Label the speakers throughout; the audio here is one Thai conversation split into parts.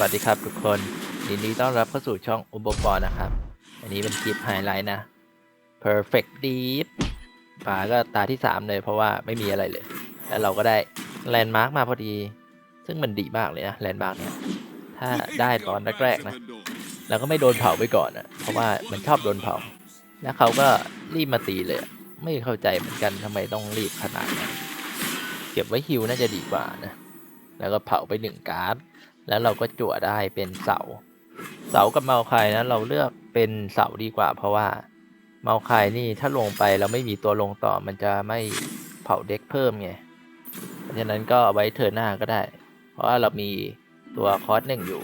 Speaker 1: วัสดีครับทุกคนยินดีต้อนรับเข้าสู่ช่องอุบปอนะครับ อันนี้เป็นคลิปไฮไลท์นะ perfect deep ป่าก็ตาที่ 3 เลยเพราะว่าไม่มีอะไรเลย แล้วเราก็ได้แลนด์มาร์กมาพอดี ซึ่งมันดีมากเลยนะแลนด์มาร์กเนี่ย ถ้าได้ตอนแรกๆนะเราก็ไม่โดนเผาไปก่อนอะเพราะว่ามันชอบโดนเผา แล้วเขาก็รีบมาตีเลย ไม่เข้าใจเหมือนกันทำไมต้องรีบขนาดนั้นเก็บไว้ฮิวน่าจะดีกว่านะ แล้วก็เผาไปหนึ่งการ์ด แล้วเราก็จั่วได้เป็นเสา เสากับเมาคายนะเราเลือกเป็นเสาดีกว่า เพราะว่าเมาคายนี่ถ้าลงไปแล้วไม่มีตัวลงต่อมันจะไม่เผาเด็กเพิ่มไงเพราะฉะนั้นก็ไว้เทิร์นหน้าก็ได้ เพราะว่าเรามีตัวคอร์สหนึ่งอยู่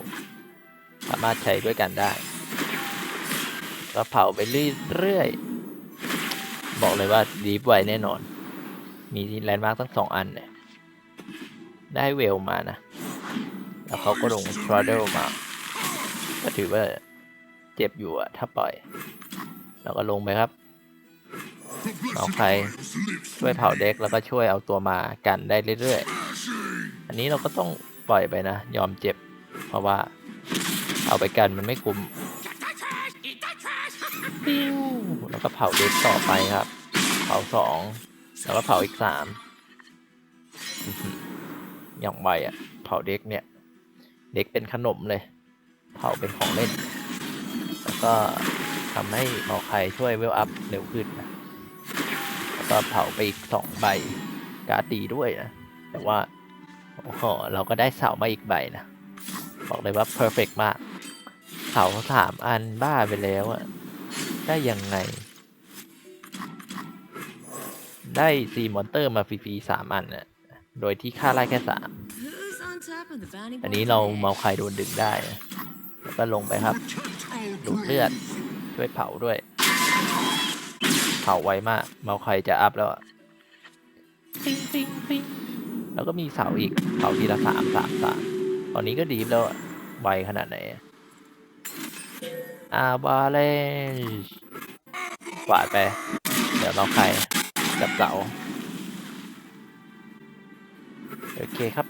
Speaker 1: สามารถใช้ด้วยกันได้ ก็เผาไปเรื่อยๆบอกเลยว่าดีฟไวแน่นอน มีแลนด์มาร์กทั้งสองอันเนี่ยได้เวลมานะ แล้วเขาก็ลงทร a เดลมา ก็ถือว่าเจ็บอยู่อะถ้าปล่อย เราก็ลงไปครับเอาใครช่วยเผาเด็กแล้วก็ช่วยเอาตัวมากันได้เรื่อยๆ อันนี้เราก็ต้องปล่อยไปนะ ยอมเจ็บ เพราะว่าเอาไปกันมันไม่คุ้มปิ้วแล้วก็เผาเด็กต่อไปครับ เผาสองแล้วก็เผาอีกสามอื้อหืออย่างไวอะเผาเด็กเนี่ย เด็กเป็นขนมเลย เผาเป็นของเล่น แล้วก็ทำให้หมอไข่ช่วยเวลอัพเร็วขึ้นนะแล้วก็เผาไปอีกสองใบการ์ดดีด้วยนะ แต่ว่าโอ้โหเราก็ได้เสามาอีกใบนะ บอกเลยว่าเพอร์เฟกมาก เสาสามอันบ้าไปแล้วอะได้ยังไง ได้ซีมอนเตอร์มาฟรีๆสามอันนะโดยที่ค่าไล่แค่สาม อันนี้เราเมาใครโดนดึงได้ แล้วก็ลงไปครับ ดูดเลือดช่วยเผาด้วย เผาไวมาก เมาใครจะอัพแล้วแล้วก็มีเสาอีกเผาทีละสามสามสามตอนนี้ก็ดีแล้วไวขนาดไหนอาบาเลชกวาดไป เดี๋ยวเมาใครกับเสาโอเคครับ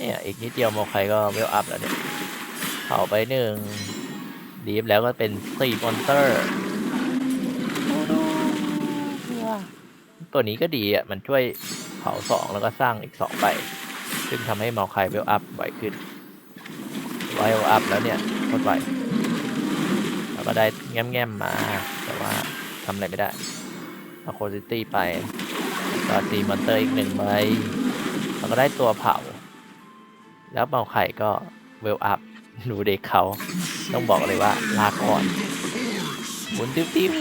Speaker 1: เนี่ย อีกนิดเดียวโมไคก็เวลอัพแล้วเนี่ยเผาไปหนึ่งดีฟแล้วก็เป็นสี่มอนเตอร์ตัวนี้ก็ดีอะ มันช่วยเผาสองแล้วก็สร้างอีกสองใบซึ่งทำให้เมาไคเวลอัพไวขึ้นไวลอัพแล้วเนี่ยโคตรไวแล้วก็ได้แง้มๆมา แต่ว่าทำอะไรไม่ได้เอาโคซิตี้ไปก็ตีมอนเตอร์อีกหนึ่งใบแล้วก็ได้ตัวเผา แล้วเมาไข่ก็เวลอัพดูเด็กเขาต้องบอกเลยว่าลาก่อนหมุนติ๊บติ๊บ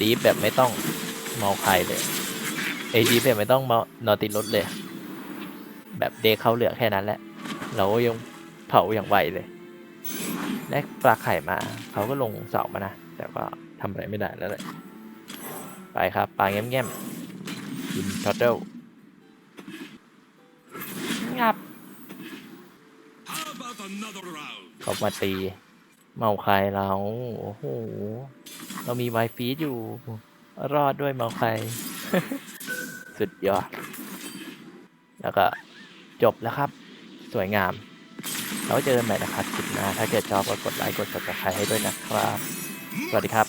Speaker 1: ดีแบบไม่ต้องเมาไข่เลยเอดีแบบไม่ต้องเมานอนติดรถเลย แบบเด็กเขาเหลือแค่นั้นแหละ เราก็ยังเผาอย่างไวเลยได้ปลาไข่มา เขาก็ลงเสามานะ แต่ก็ทำอะไรไม่ได้แล้วแหละไปครับ ปลาแง้มๆกินทอตเติล งับเขามาตี เมาใครเรา โอ้โห เรามีไวฟีดอยู่ รอดด้วยเมาใครสุดยอด แล้วก็จบแล้วครับ สวยงาม เราเจอกันใหม่นะครับคลิปหน้า ถ้าเกิดชอบก็กดไลค์ กด subscribe ให้ด้วยนะครับ สวัสดีครับ